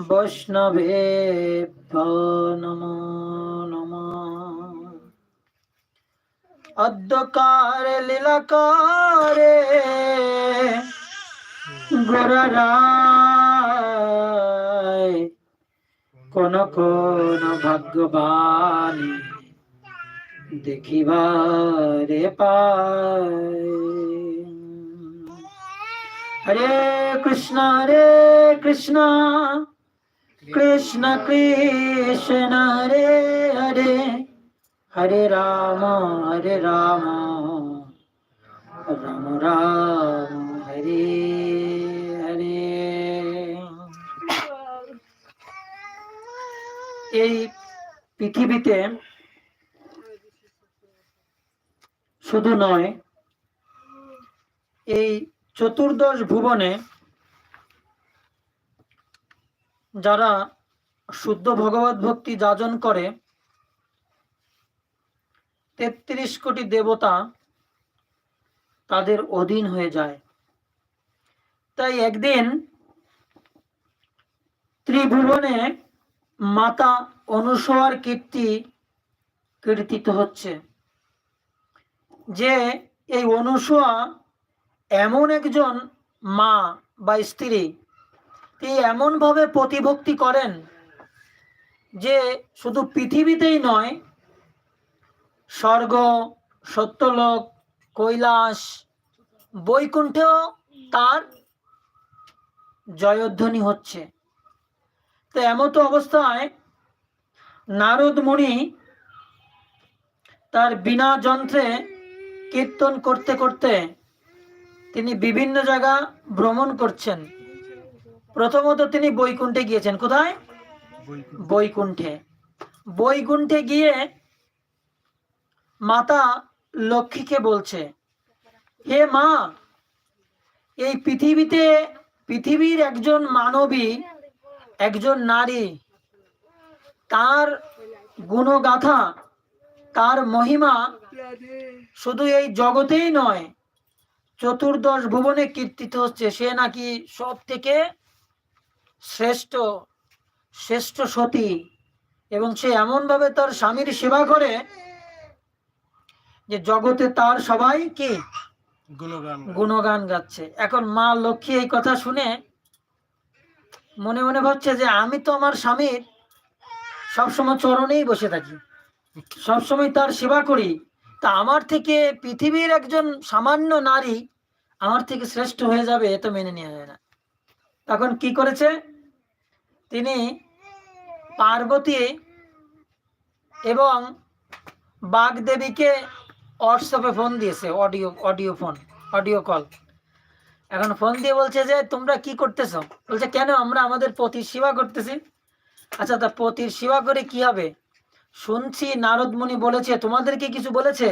বৈষ্ণবে নমো নম অদ্যকার লীলাকারে গোরারায় কোন কোন ভাগ্যবান দেখিবারে পায় হরে কৃষ্ণ হরে কৃষ্ণ কৃষ্ণ কৃষ্ণ হরে হরে হরে রাম হরে রাম। রাম রাম, হরে হরে। এই পৃথিবীতে শুধু নয়, এই চতুর্দশ ভুবনে যারা শুদ্ধ ভগবত ভক্তি যাজন করে, তেত্রিশ কোটি দেবতা তাদের অধীন হয়ে যায়। তাই একদিন ত্রিভুবনে মাতা অনুসয়ার কীর্তি কীর্তিত হচ্ছে। যে এই অনুসয়া এমন একজন মা বা স্ত্রী তিনি এমনভাবে প্রতিভক্তি করেন যে শুধু পৃথিবীতেই নয়, স্বর্গ, সত্যলোক, কৈলাস, বৈকুণ্ঠেও তার জয়ধ্বনি হচ্ছে। তো এমতো অবস্থায় নারদ মুনি তার বিনা যন্ত্রে কীর্তন করতে করতে তিনি বিভিন্ন জায়গা ভ্রমণ করছেন। প্রথমত তিনি বৈকুণ্ঠে গিয়েছেন। কোথায়? বৈকুণ্ঠে। বৈকুণ্ঠে। গিয়ে মাতা লক্ষ্মীকে বলছে হে মা এই পৃথিবীতে পৃথিবীর একজন মানবী একজন নারী তার গুণগাথা তার মহিমা শুধু এই জগতেই নয় চতুর্দশ ভুবনে কীর্তিত হচ্ছে। সে নাকি সব থেকে শ্রেষ্ঠ শ্রেষ্ঠ সতী এবং সে এমনভাবে তার স্বামীর সেবা করে যে জগতে তার সবাই কি? গুণগান গাচ্ছে। এখন মা লক্ষ্মী এই কথা শুনে মনে মনে ভাবছে যে আমি তো আমার স্বামীর সবসময় চরণেই বসে থাকি সবসময় তার সেবা করি। তা আমার থেকে পৃথিবীর একজন সামান্য নারী আমার থেকে শ্রেষ্ঠ হয়ে যাবে এ তো মেনে নেওয়া যায় না। তখন কি করেছে? তিনি পার্বতী এবং বাগদেবীকে হোয়াটসঅ্যাপে ফোন দিয়েছে audio audio phone audio call এখন ফোন দিয়ে বলছে যে, তোমরা কি করতেছো? বলছে, কেন আমরা আমাদের পতির সেবা করতেছি? আচ্ছা তা পতির সেবা করে কি হবে? শুনছি নারদ মুনি বলেছে তোমাদেরকে কিছু বলেছে?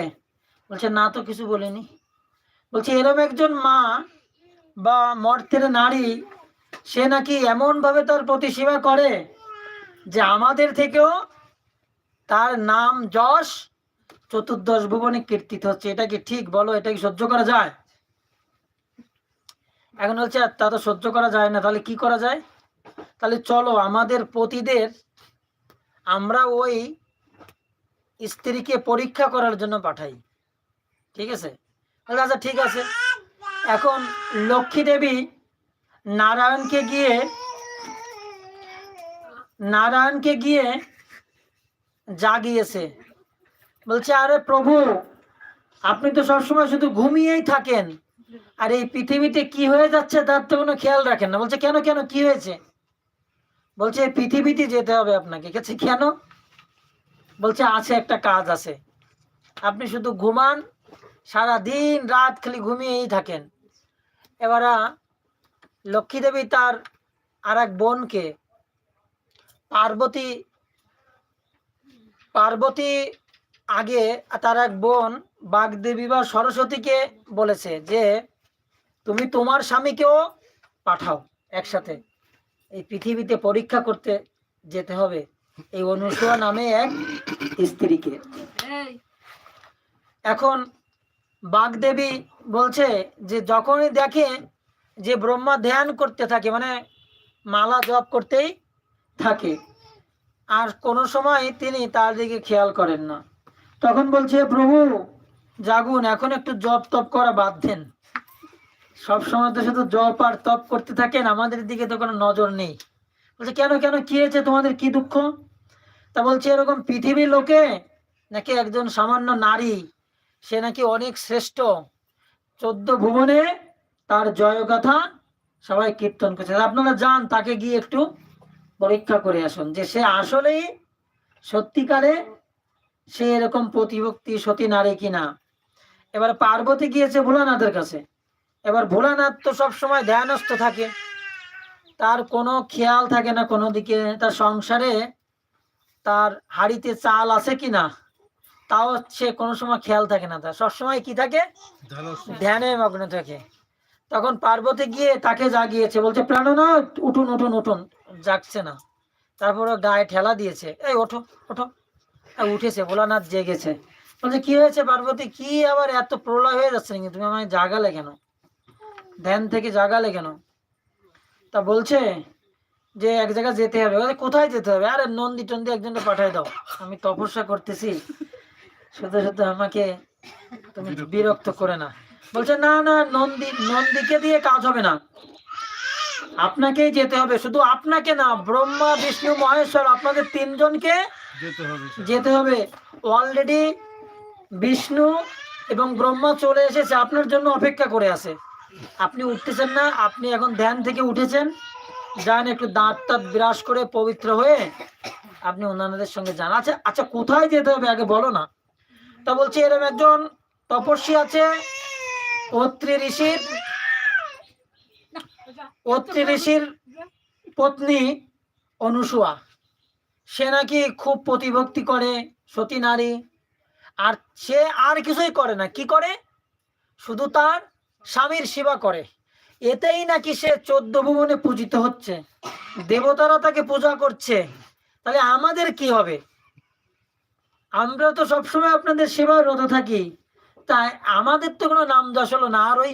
বলছে, না তো কিছু বলেনি। বলছে, এরম একজন মা বা মর্তের নারী সে নাকি এমন ভাবে তার প্রতি সেবা করে যে আমাদের থেকেও তার নাম যশ চতুর্দশ ভুবনে কীর্তিত হচ্ছে। এটা কি ঠিক? বলো, এটা কি সহ্য করা যায়? এখন বলছে তা তো সহ্য করা যায় না, তাহলে কি করা যায়? তাহলে চলো, আমাদের পতিদের আমরা ওই স্ত্রীকে পরীক্ষা করার জন্য পাঠাই। ঠিক আছে? আচ্ছা ঠিক আছে। এখন লক্ষ্মী দেবী নারায়ণকে গিয়ে নারায়ণকে গিয়ে জাগিয়েছে। বলছে, আরে প্রভু, আপনি তো সবসময় শুধু ঘুমিয়েই থাকেন। আর এই পৃথিবীতে কি হয়ে যাচ্ছে তার তো কোনো খেয়াল রাখেন না। বলছে, কেন কেন, কি হয়েছে? বলছে পৃথিবীতে যেতে হবে আপনাকে। গেছে কেন? বলছে, আছে একটা কাজ আছে। আপনি শুধু ঘুমান সারা দিন রাত খালি ঘুমিয়েই থাকেন। এবার লক্ষ্মী দেবী তার আর এক বোনকে পার্বতী পার্বতী আগে তার এক বোন বাগদেবী বা সরস্বতীকে বলেছে যে তুমি তোমার স্বামীকেও পাঠাও একসাথে। এই পৃথিবীতে পরীক্ষা করতে যেতে হবে। এই অনুসূয়া নামে এক স্ত্রীকে। এখন বাগদেবী বলছে যে যখনই দেখে যে ব্রহ্মা ধ্যান করতে থাকে মানে মালা জপ করতেই থাকে। আর কোনো সময় তিনি তার দিকে খেয়াল করেন না। তখন বলছে, প্রভু, জাগুন, এখন একটু জপ তপ করা বাদ দেন। সবসময় তো শুধু জপ আর তপ করতে থাকেন, আমাদের দিকে তো কোনো নজর নেই। বলছে, কেন কেন, কি হয়েছে? তোমাদের কি দুঃখ? তা বলছে, এরকম পৃথিবীর লোকে নাকি একজন সামান্য নারী, সে নাকি অনেক শ্রেষ্ঠ। চোদ্দ ভুবনে তার জয়গাথা সবাই কীর্তন করছে। আপনারা যান তাকে গিয়ে একটু পরীক্ষা করে আসুন যে সে আসলেই সত্যিকারে সে এরকম প্রতিভক্তি সতী নারী কিনা। এবার পার্বতী গিয়েছে ভোলানাথের কাছে। এবার ভোলানাথ তো সবসময় ধ্যানস্থ থাকে। তার কোনো খেয়াল থাকে না কোনো দিকে। তার সংসারে তার হাড়িতে চাল আছে কিনা তাও সে কোনো সময় খেয়াল থাকে না। তার সবসময় কি থাকে? ধ্যানে মগ্ন থাকে। তখন পার্বতী গিয়ে তাকে জাগিয়েছে, বলছে, প্রাণনাথ, উঠুন উঠুন উঠুন। জাগছে না। তারপরে গায়ে ঠেলা দিয়েছে। এই, ওঠো ওঠো। উঠেছে, ভোলানাথ জেগেছে। বলছে, কি হয়েছে পার্বতী? কি আবার এত প্রলয় হয়ে যাচ্ছে নাকি? তুমি আমায় জাগালে কেন? ধ্যান থেকে জাগালে কেন? তা বলছে যে, এক জায়গায় যেতে হবে। কোথায় যেতে হবে? আরে, নন্দী টন্দি একজনকে পাঠায় দাও। আমি তপস্যা করতেছি। শুধু শুধু আমাকে তুমি বিরক্ত করে না। বলছে না না নন্দী নন্দীকে দিয়ে কাজ হবে না। আপনাকেই যেতে হবে। শুধু আপনাকে না ব্রহ্মা বিষ্ণু মহেশ্বর আপনাদের তিনজনকে যেতে হবে যেতে হবে। অলরেডি বিষ্ণু এবং ব্রহ্মা চলে এসেছে আপনার জন্য অপেক্ষা করে আছে। আপনি উঠতেছেন না আপনি এখন ধ্যান থেকে উঠেছেন। যান একটু দাঁত টাত বিরাস করে পবিত্র হয়ে আপনি অন্যান্যদের সঙ্গে যান। আচ্ছা আচ্ছা কোথায় যেতে হবে আগে বলো না। তা বলছি এরকম একজন তপস্বী আছে অত্রি ঋষির পত্নী অনুসুয়া। সে নাকি খুব প্রতিভক্তি করে, সতী নারী। আর সে আর কিছুই করে না। কি করে? শুধু তার স্বামীর সেবা করে। এতেই নাকি সে চোদ্দ ভুবনে পূজিত হচ্ছে। দেবতারা তাকে পূজা করছে। তাহলে আমাদের কি হবে? আমরা তো সবসময় আপনাদের সেবায় রত থাকি। তাই আমাদের তো কোনো নাম যশ হলো না। আর ওই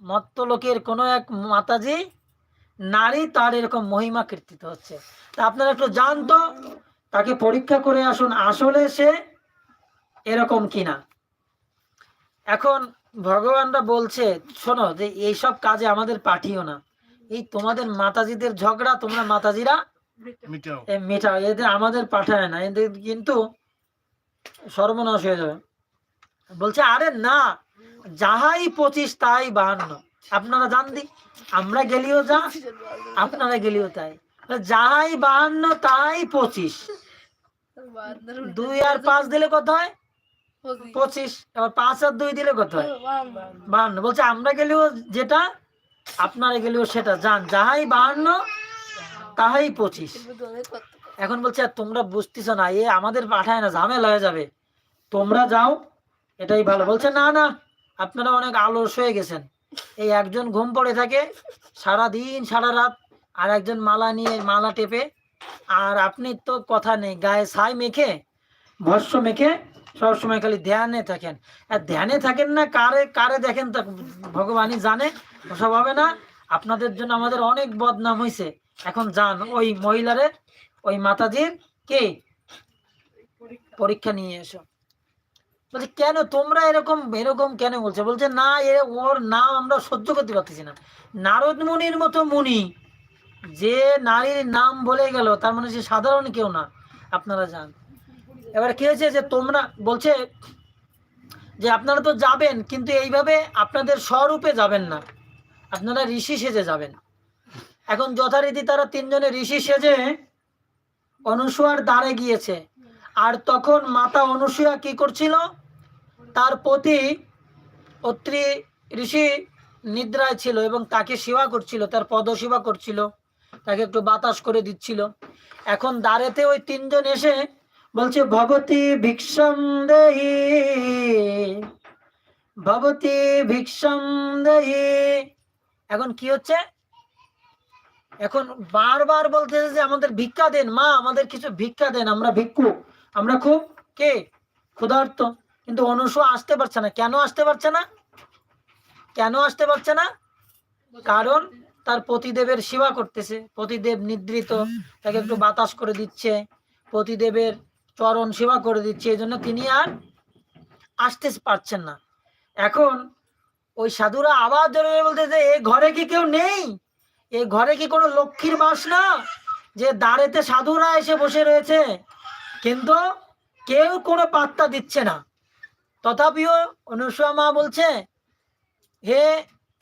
মত্ত লোকের কোনো এক মাতাজি নারী তার এরকম মহিমা কীর্তিত হচ্ছে। তা আপনারা একটু জানতো তাকে পরীক্ষা করে আসুন আসলে সে এরকম কিনা। এখন ভগবানরা বলছে শোনো যে এইসব কাজে আমাদের পাঠিও না। এই তোমাদের মাতাজিদের ঝগড়া তোমরা মাতাজিরা মিটাও। মেটাও এদের আমাদের পাঠায় না। এদের কিন্তু সর্বনাশ হয়ে যাবে। বলছে, আরে না, যাহাই পঁচিশ তাই বাহান্ন। আপনারা জান দি, আমরা গেলিও যা, আপনারা গেলিও তাই। যাহাই বাহান্ন তাই পঁচিশ। দুই আর পাঁচ দিলে কত হয়? পঁচিশ। এবার পাঁচ আর দুই দিলে কত হয়? বাহান্ন। বলছে, আমরা গেলেও যেটা, আপনারা গেলেও সেটা। যান যাহাই বাহান্ন তাহাই পঁচিশ। এখন বলছে, আর তোমরা বুঝতেছ না, এ আমাদের পাঠায় না, ঝামেলা হয়ে যাবে। তোমরা যাও এটাই ভালো। বলছে, না না, আপনারা অনেক আলস হয়ে গেছেন। এই একজন ঘুম পড়ে থাকে সারা দিন সারা রাত আর একজন মালা নিয়ে, মালা টেপে, আর আপনি তো কথা নেই, গায়ে ছাই মেখে ভস্য মেখে সবসময় খালি ধ্যানে থাকেন। আর ধ্যানে থাকেন না, কারে কারে দেখেন তা ভগবানই জানে, ওসব হবে না। আপনাদের জন্য আমাদের অনেক বদনাম হয়েছে এখন যান, ওই মহিলারে, ওই মাতাজির কে? পরীক্ষা নিয়ে এসো। বলছে, কেন তোমরা এরকম এরকম কেন বলছে? বলছে, না, এ, ওর নাম আমরা সহ্য করতে পারতেছি না। নারদ মুনির মতো মুনি, যে নারীর নাম বলে গেল, তার মানে সে সাধারণ কেউ না, আপনারা যান এবার কি হয়েছে যে তোমরা, বলছে যে আপনারা তো যাবেন, কিন্তু এইভাবে আপনাদের স্বরূপে যাবেন না। আপনারা ঋষি সেজে যাবেন। এখন যথারীতি তারা তিনজনে ঋষি সেজে অনুসুয়ার দ্বারে গিয়েছে। আর তখন মাতা অনুসুয়া কি করছিল? তার প্রতি অত্রি ঋষি নিদ্রায় ছিল এবং তাকে সেবা করছিল, তার পদ সেবা করছিল, তাকে একটু বাতাস করে দিচ্ছিল। এখন দ্বারেতে ওই তিনজন এসে বলছে ভবতী ভিক্ষম দেহি ভবতী ভিক্ষম দেহি। এখন কি হচ্ছে? এখন বারবার বলতেছে যে, আমাদের ভিক্ষা দেন, মা, আমাদের কিছু ভিক্ষা দেন, আমরা ভিক্ষু। আমরা খুব কে? ক্ষুধার্ত। কিন্তু অনুসু আসতে পারছে না। কেন আসতে পারছে না? কেন আসতে পারছে না? কারণ তার পতিদেবের সেবা করতেছে। পতিদেব নিদ্রিত, তাকে একটু বাতাস করে দিচ্ছে। পতিদেবের চরণ সেবা করে দিচ্ছে। এই জন্য তিনি আর আসতে পারছেন না। এখন ওই সাধুরা আবার জোরে জোরে বলতেছে এ ঘরে কি কেউ নেই? এ ঘরে কি কোনো লক্ষ্মীর বাস না? যে দাঁড়েতে সাধুরা এসে বসে রয়েছে। কিন্তু কেউ কোনো পাত্তা দিচ্ছে না। তথাপিও অনুসূয়া মা বলছে, হে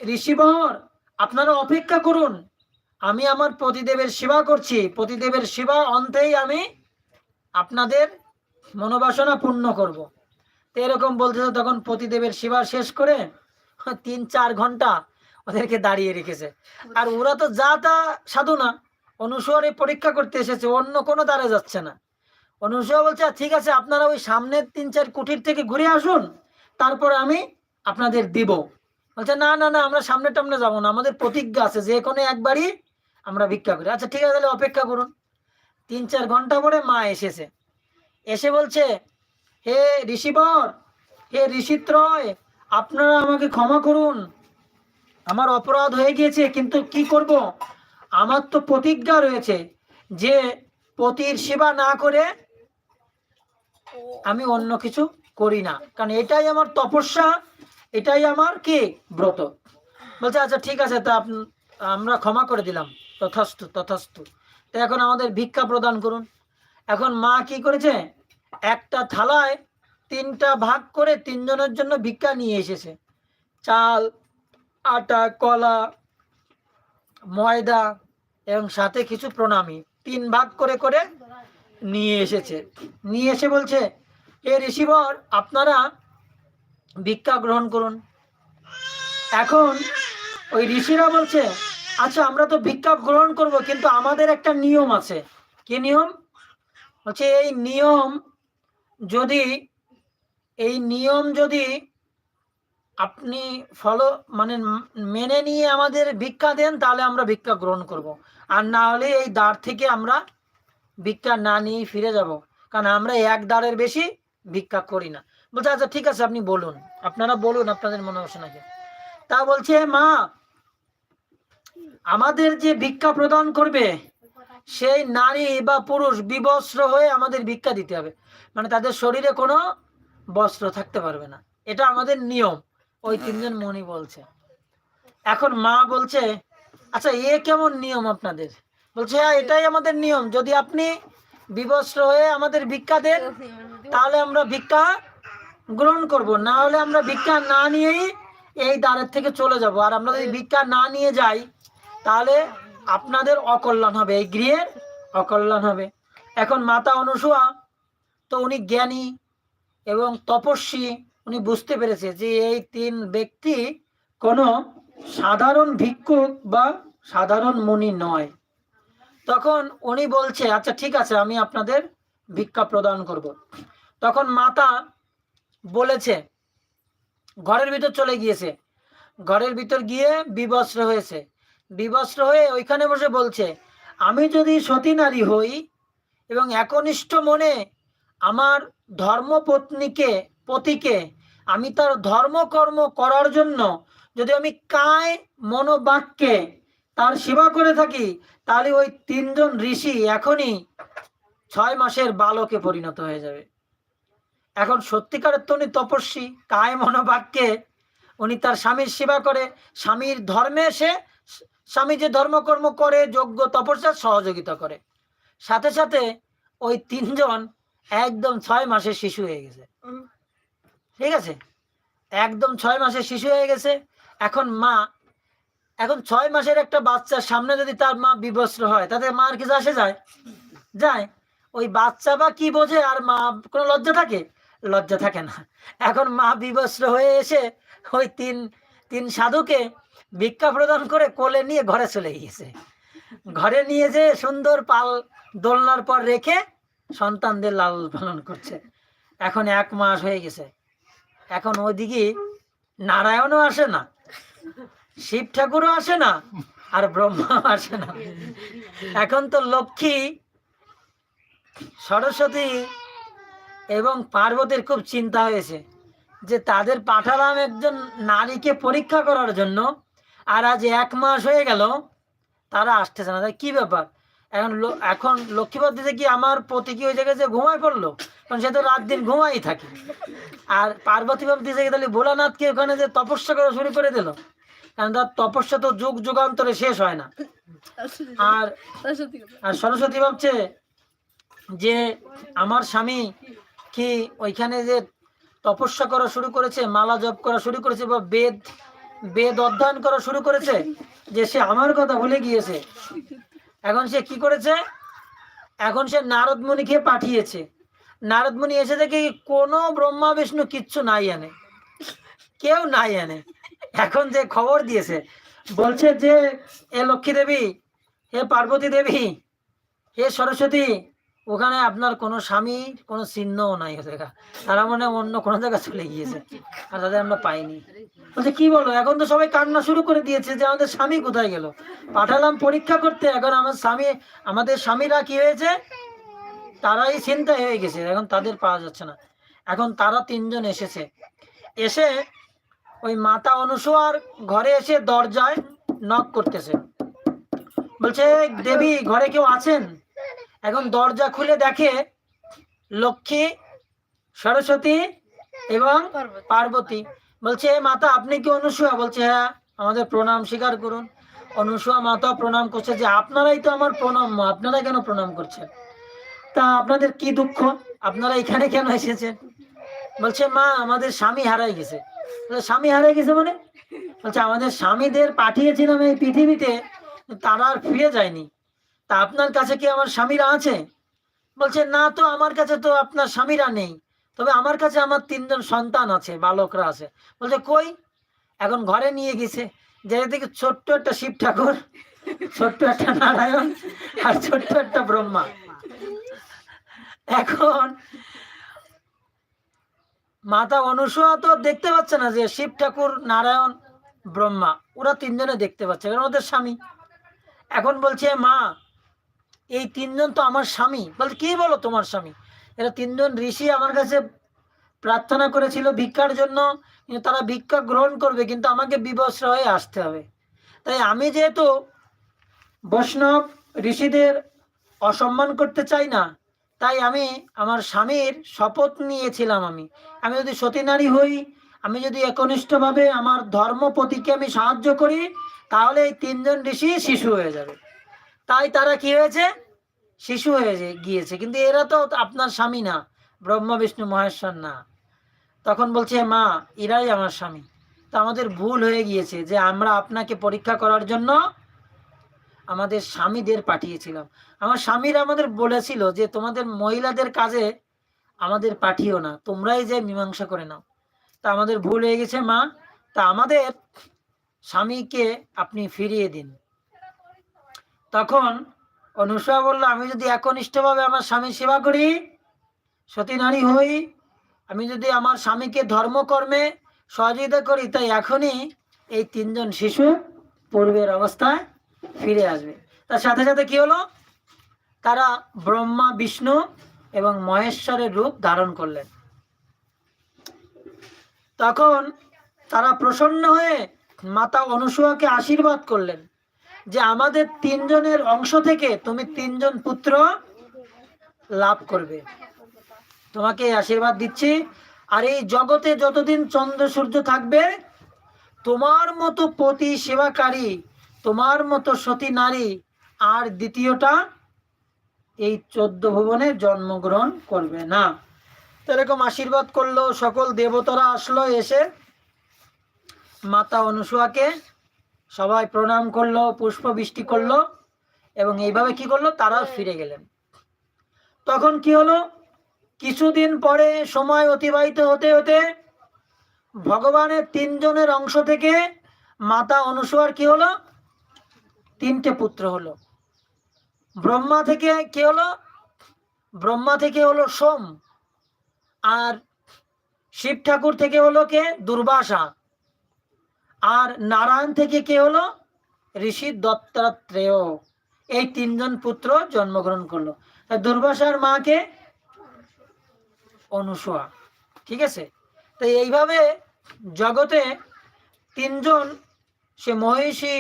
ঋষিবর, আপনারা অপেক্ষা করুন। আমি আমার পতিদেবের সেবা করছি। পতিদেবের সেবা অন্তেই আমি আপনাদের মনোবাসনা পূর্ণ করব। তো এরকম বলতেছে তখন পতিদেবের সেবা শেষ করে তিন চার ঘণ্টা ওদেরকে দাঁড়িয়ে রেখেছে। আর ওরা তো যা তা সাধু না অনুসরে পরীক্ষা করতে এসেছে, অন্য কোনো দ্বারে যাচ্ছে না। অনুসয়া বলছে, ঠিক আছে, আপনারা ওই সামনের তিন চার কুটির থেকে ঘুরে আসুন, তারপরে আমি আপনাদের দিব। বলছে, না না না, আমরা সামনে টামনে যাব না, আমাদের প্রতিজ্ঞা আছে, যে কোনো একবারই আমরা ভিক্ষা করি। আচ্ছা ঠিক আছে, তাহলে অপেক্ষা করুন। তিন চার ঘণ্টা পরে মা এসেছে। এসে বলছে, হে ঋষিবর, হে ঋষিত্রয়, আপনারা আমাকে ক্ষমা করুন। আমার অপরাধ হয়ে গিয়েছে, কিন্তু কি করব? আমার তো প্রতিজ্ঞা রয়েছে যে পতির সেবা না করে আমি অন্য কিছু করি না। কারণ এটাই আমার তপস্যা, এটাই আমার কি? ব্রত। বলছে আচ্ছা ঠিক আছে, তা আমরা ক্ষমা করে দিলাম। তথাস্তু তথাস্তু। তো এখন আমাদের ভিক্ষা প্রদান করুন। এখন মা কি করেছে? একটা থালায় তিনটা ভাগ করে তিনজনের জন্য ভিক্ষা নিয়ে এসেছে। চাল, আটা, কলা, ময়দা এবং সাথে কিছু প্রণামী। তিন ভাগ করে করে নিয়ে এসেছে। নিয়ে এসে বলছে, এ ঋষিবর আপনারা ভিক্ষা গ্রহণ করুন। এখন ওই ঋষিরা বলছে আচ্ছা আমরা তো ভিক্ষা গ্রহণ করব, কিন্তু আমাদের একটা নিয়ম আছে। কি নিয়ম? হচ্ছে এই নিয়ম যদি, এই নিয়ম যদি আপনি ফলো মানে মেনে নিয়ে আমাদের ভিক্ষা দেন, তাহলে আমরা ভিক্ষা গ্রহণ করব। আর না হলে এই দ্বার থেকে আমরা ভিক্ষা না নিয়ে ফিরে যাব। কারণ আমরা এক দ্বারের বেশি ভিক্ষা করি না। বলছে আচ্ছা ঠিক আছে, আপনি বলুন। আপনারা বলুন, আপনাদের মনে আসে নাকি? তা বলছে, মা, আমাদের যে ভিক্ষা প্রদান করবে, সেই নারী বা পুরুষ বিবস্ত্র হয়ে আমাদের ভিক্ষা দিতে হবে। মানে তাদের শরীরে কোনো বস্ত্র থাকতে পারবে না। এটা আমাদের নিয়ম। ওই তিনজন মনি বলছে। এখন মা বলছে আচ্ছা এ কেমন নিয়ম আপনাদের? বলছে হ্যাঁ এটাই আমাদের নিয়ম। যদি আপনি বিবস্ত্র হয়ে আমাদের ভিক্ষা দেন, তাহলে আমরা ভিক্ষা গ্রহণ করব। না হলে আমরা ভিক্ষা না নিয়েই এই দ্বারের থেকে চলে যাব। আর আমরা যদি ভিক্ষা না নিয়ে যাই, তাহলে আপনাদের অকল্যাণ হবে, এই গৃহের অকল্যাণ হবে। এখন মাতা অনুসুয়া, তো উনি জ্ঞানী এবং তপস্বী, উনি বুঝতে পেরেছে যে এই তিন ব্যক্তি কোনো সাধারণ ভিক্ষুক বা সাধারণ মুনি নয়। তখন উনি বলছে আচ্ছা ঠিক আছে, আমি আপনাদের ভিক্ষা প্রদান করব। তখন মাতা বলেছে, ঘরের ভিতর চলে গিয়েছে। ঘরের ভিতর গিয়ে বিবস্ত্র হয়েছে। বিবস্ত্র হয়ে ওইখানে বসে বলছে, আমি যদি সতী নারী হই এবং একনিষ্ঠ মনে আমার ধর্মপত্নীকে, পতিকে, আমি তার ধর্মকর্ম করার জন্য যদি আমি কায় মনোবাক্যে তার সেবা করে থাকি তাহলে ওই তিনজন ঋষি এখনই ছয় মাসের বালকে পরিণত হয়ে যাবে। এখন সত্যিকারের তো উনি তপস্বী কায় মনোবাক্যে উনি তার স্বামীর সেবা করে স্বামীর ধর্মে সে স্বামী যে ধর্মকর্ম করে যোগ্য তপস্যার সহযোগিতা করে। সাথে সাথে ওই তিনজন একদম ছয় মাসের শিশু হয়ে গেছে। ঠিক আছে? একদম ছয় মাসের শিশু হয়ে গেছে। এখন মা এখন ছয় মাসের একটা বাচ্চার সামনে যদি তার মা বিবস্ত্র হয়, তাতে মার কিছু আসে যায়? যায়। ওই বাচ্চা বা কি বোঝে আর মা, কোনো লজ্জা থাকে? লজ্জা থাকে না। এখন মা বিবস্ত্র হয়ে এসে ওই তিন তিন সাধুকে ভিক্ষা প্রদান করে কোলে নিয়ে ঘরে চলে গিয়েছে। ঘরে নিয়ে যে সুন্দর পাল দোলনার পর রেখে সন্তানদের লাল পালন করছে। এখন এক মাস হয়ে গেছে। এখন ওইদিকে নারায়ণও আসে না। শিব ঠাকুরও আসে না, আর ব্রহ্মা আসে না। এখন তো লক্ষ্মী, সরস্বতী এবং পার্বতীর খুব চিন্তা হয়েছে যে তাদের পাঠালাম একজন নারীকে পরীক্ষা করার জন্য, আর আজ এক মাস হয়ে গেল তারা আসতেছে না। তাই কি ব্যাপার? এখন এখন লক্ষ্মীপদ দিতে কি আমার পতি কি ওই জায়গায় যে ঘুমায় পড়ল? কারণ সে তো রাত দিন ঘুমাই থাকে। আর পার্বতী বাবু দিতে তাহলে ভোলানাথকে ওখানে যে তপস্যা করা শুরু করে দিল। কারণ তার তপস্যা তো যুগ যুগান্তরে শেষ হয় না। আর আর সরস্বতী ভাবছে যে আমার স্বামী কি ওইখানে যে তপস্যা করা শুরু করেছে, মালা জপ করা শুরু করেছে বা বেদ বেদ অধ্যয়ন করা শুরু করেছে, যে সে আমার কথা ভুলে গিয়েছে। এখন সে কি করেছে? এখন সে নারদ মুনিকে পাঠিয়েছে। নারদমণি এসে দেখে কোনো ব্রহ্মা, বিষ্ণু কিচ্ছু নাই আনে কেউ নাই আনে এখন যে খবর দিয়েছে, বলছে যে, এ লক্ষ্মী দেবী, হে পার্বতী দেবী, হে সরস্বতী, ওখানে আপনার কোনো স্বামী, কোনো চিহ্নও নাই দেখা তারা মনে অন্য কোনো জায়গায় চলে গিয়েছে, আর তাদের আমরা পাইনি। বলছে, কি বলো, এখন তো সবাই কান্না শুরু করে দিয়েছে যে আমাদের স্বামী কোথায় গেল? পাঠালাম পরীক্ষা করতে, এখন আমার স্বামী, আমাদের স্বামীরা কি হয়েছে? তারাই চিন্তা হয়ে গেছে, এখন তাদের পাওয়া যাচ্ছে না। এখন তারা তিনজন এসেছে। এসে ওই মাতা অনুসুয়ার ঘরে এসে দরজায় নক করতেছে। বলছে দেবী, ঘরে কেউ আছেন? এখন দরজা খুলে দেখে লক্ষ্মী, সরস্বতী এবং পার্বতী। বলছে, "এ মাতা, আপনি কি অনুসূয়া? বলছে হ্যাঁ আমাদের প্রণাম স্বীকার করুন। অনুসূয়া মাতা প্রণাম করছে যে, আপনারাই তো আমার প্রণাম আপনারা কেন প্রণাম করছেন? তা আপনাদের কি দুঃখ? আপনারা এখানে কেন এসেছেন? বলছে, মা, আমাদের স্বামী হারাই গেছে। স্বামী হারাই গেছে মানে? বলছে আমাদের স্বামীদের পাঠিয়েছিলাম এই পৃথিবীতে, তারা আর ফিরে যায়নি। তা আপনার কাছে কি আমার স্বামীরা আছে? বলছে, না তো, আমার কাছে তো আপনার স্বামীরা নেই। তবে আমার কাছে আমার তিনজন সন্তান আছে, বালকরা আছে। বলছে, কই? এখন ঘরে নিয়ে গেছে। যে দেখি ছোট্ট একটা শিব ঠাকুর, ছোট্ট একটা নারায়ণ আর ছোট্ট একটা ব্রহ্মা। এখন মাতা অনুসূয়া তো দেখতে পাচ্ছে না যে শিব ঠাকুর, নারায়ণ, ব্রহ্মা, ওরা তিনজনে দেখতে পাচ্ছে, কারণ ওদের স্বামী। এখন বলছে, মা, এই তিনজন তো আমার স্বামী। বলছে, কি বলো তোমার স্বামী? এরা তিনজন ঋষি আমার কাছে প্রার্থনা করেছিল ভিক্ষার জন্য, কিন্তু তারা ভিক্ষা গ্রহণ করবে, কিন্তু আমাকে বিবস্ত্র হয়ে আসতে হবে। তাই আমি যেহেতু বৈষ্ণব ঋষিদের অসম্মান করতে চাই না তাই আমি আমার স্বামীর শপথ নিয়েছিলাম আমি। আমি যদি সতী নারী হই, আমি যদি একনিষ্ঠভাবে আমার ধর্মপতিকে আমি সাহায্য করি, তাহলে এই তিনজন ঋষি শিশু হয়ে যাবে। তাই তারা কি হয়েছে? শিশু হয়ে গিয়েছে। কিন্তু এরা তো আপনার স্বামী না, ব্রহ্মা, বিষ্ণু, মহেশ্বর না। তখন বলছে, মা, এরাই আমার স্বামী। তো আমাদের ভুল হয়ে গিয়েছে যে আমরা আপনাকে পরীক্ষা করার জন্য আমাদের স্বামীদের পাঠিয়েছিলাম। আমার স্বামীরা আমাদের বলেছিল যে, তোমাদের মহিলাদের কাজে আমাদের পাঠিও না, তোমরাই যে মীমাংসা করে নাও। তা আমাদের ভুল হয়ে গেছে, মা। তা আমাদের স্বামীকে আপনি ফিরিয়ে দিন। তখন অনুসূয়া বলল, আমি যদি একনিষ্ঠভাবে আমার স্বামীর সেবা করি সতী নারী হই, আমি যদি আমার স্বামীকে ধর্মকর্মে সহযোগিতা করি, তাই এখনই এই তিনজন শিশু পূর্বের অবস্থায় ফিরে আসবে। তার সাথে সাথে কি হলো? তারা ব্রহ্মা, বিষ্ণু এবং মহেশ্বরের রূপ ধারণ করলেন। তখন তারা প্রসন্ন হয়ে মাতা অনুসুয়াকে আশীর্বাদ করলেন যে আমাদের তিনজনের অংশ থেকে তুমি তিনজন পুত্র লাভ করবে। তোমাকে আশীর্বাদ দিচ্ছি। আর এই জগতে যতদিন চন্দ্র সূর্য থাকবে, তোমার মতো পতি সেবাকারী তোমার মতো সতী নারী আর দ্বিতীয়টা এই চোদ্দ ভুবনে জন্মগ্রহণ করবে না। এরকম আশীর্বাদ করল সকল দেবতারা আসলো এসে মাতা অনুসূয়াকে সবাই প্রণাম করল পুষ্প বৃষ্টি করল এবং এইভাবে কি করল? তারা ফিরে গেলেন। তখন কি হলো? কিছুদিন পরে সময় অতিবাহিত হতে হতে ভগবানের তিনজনের অংশ থেকে মাতা অনুসূয়ার কি হলো? তিনটে পুত্র হলো। ব্রহ্মা থেকে কে হলো? ব্রহ্মা থেকে হলো সোম। আর শিব ঠাকুর থেকে হলো কে? দুর্বাসা। আর নারায়ণ থেকে কে হলো? ঋষি দত্তাত্রেয়। এই তিনজন পুত্র জন্মগ্রহণ করল। দুর্বাসার মাকে অনুসূয়া। ঠিক আছে? তো এইভাবে জগতে তিনজন সে মহিষী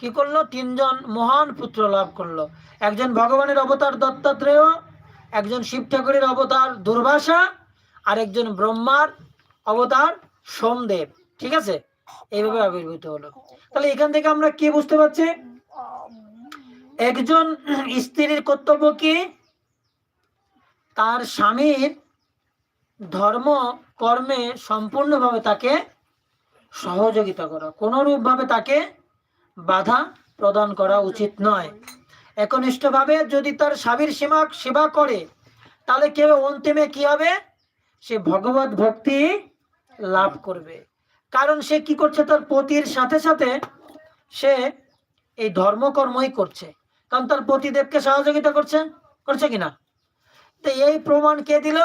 কি করল? তিনজন মহান পুত্র লাভ করল। একজন ভগবানের অবতার দত্তাত্রেয়, একজন শিব ঠাকুরের অবতার দুর্ভাষা আর একজন ব্রহ্মার অবতার সোমদেব। ঠিক আছে? এইভাবে আবির্ভূত হলো। তাহলে এখান থেকে আমরা কি বুঝতে পারছি? একজন স্ত্রীর কর্তব্য কি? তার স্বামীর ধর্ম, কর্মে সম্পূর্ণভাবে তাকে সহযোগিতা করা। কোনোরূপভাবে তাকে বাধা প্রদান করা উচিত নয়। একনিষ্ঠভাবে যদি তার স্বামীর সীমা, সেবা করে, তাহলে কেউ অন্তিমে কি হবে? সে ভগবত ভক্তি লাভ করবে। কারণ সে কি করছে? তার পতির সাথে সাথে সে এই ধর্মকর্মই করছে। কারণ তার পতিদেবকে সহযোগিতা করছে। করছে কিনা তো এই প্রমাণ কে দিল?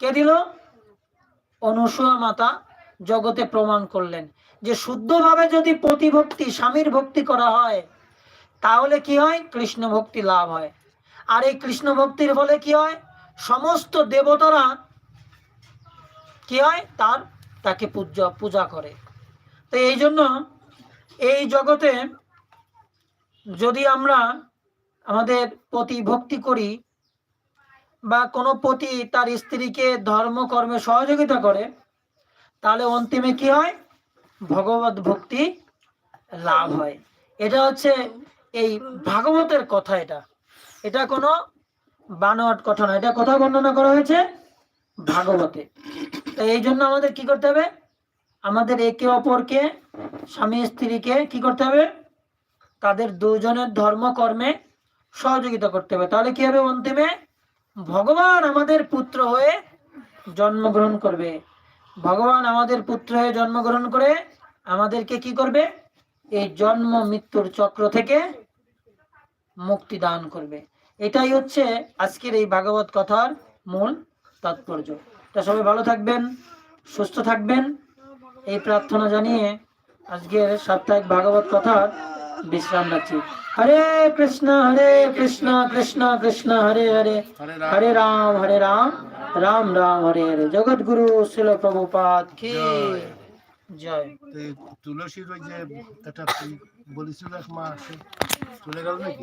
কে দিল? অনুসূয়া মাতা জগতে প্রমাণ করলেন। যে শুদ্ধভাবে যদি প্রতিভক্তি, স্বামীর ভক্তি করা হয়, তাহলে কি হয়? কৃষ্ণ ভক্তি লাভ হয়। আর এই কৃষ্ণ ভক্তির ফলে কি হয়? সমস্ত দেবতারা কি হয়? তার, তাকে পূজা পূজা করে। তো এই জন্য এই জগতে যদি আমরা আমাদের প্রতি ভক্তি করি বা কোনো পতি তার স্ত্রীকে ধর্মকর্মে সহযোগিতা করে, তাহলে অন্তিমে কি হয়? ভগবত ভক্তি লাভ হয়। এটা হচ্ছে এই ভাগবতের কথা এটা। এটা কোনো বানোয়াট কথা না এটা কথা বর্ণনা করা হয়েছে? ভাগবতে। তো এই জন্য আমাদের কি করতে হবে? আমাদের একে অপরকে, স্বামী স্ত্রীকে কি করতে হবে? তাদের দুজনের ধর্মকর্মে সহযোগিতা করতে হবে। তাহলে কি হবে অন্তিমে? ভগবান আমাদের পুত্র হয়ে জন্মগ্রহণ করবে। ভগবান আমাদের পুত্র হয়ে জন্মগ্রহণ করে আমাদেরকে কি করবে? এই জন্ম মৃত্যুর চক্র থেকে মুক্তি দান করবে। এটাই হচ্ছে আজকের এই ভাগবত কথার মূল তাৎপর্য। তা সবাই ভালো থাকবেন সুস্থ থাকবেন। এই প্রার্থনা জানিয়ে আজকের সাপ্তাহিক ভাগবত কথার বিশ্রাম রাখছি। হরে কৃষ্ণ হরে কৃষ্ণ কৃষ্ণ কৃষ্ণ হরে হরে। হরে রাম। হরে রাম রাম রাম হরে হরে জগৎগুরু শিল প্রভুপাদ। কি? জয়। তুলসীর ওই যে একটা বলেছিল এক মাস চলে গেল নাকি?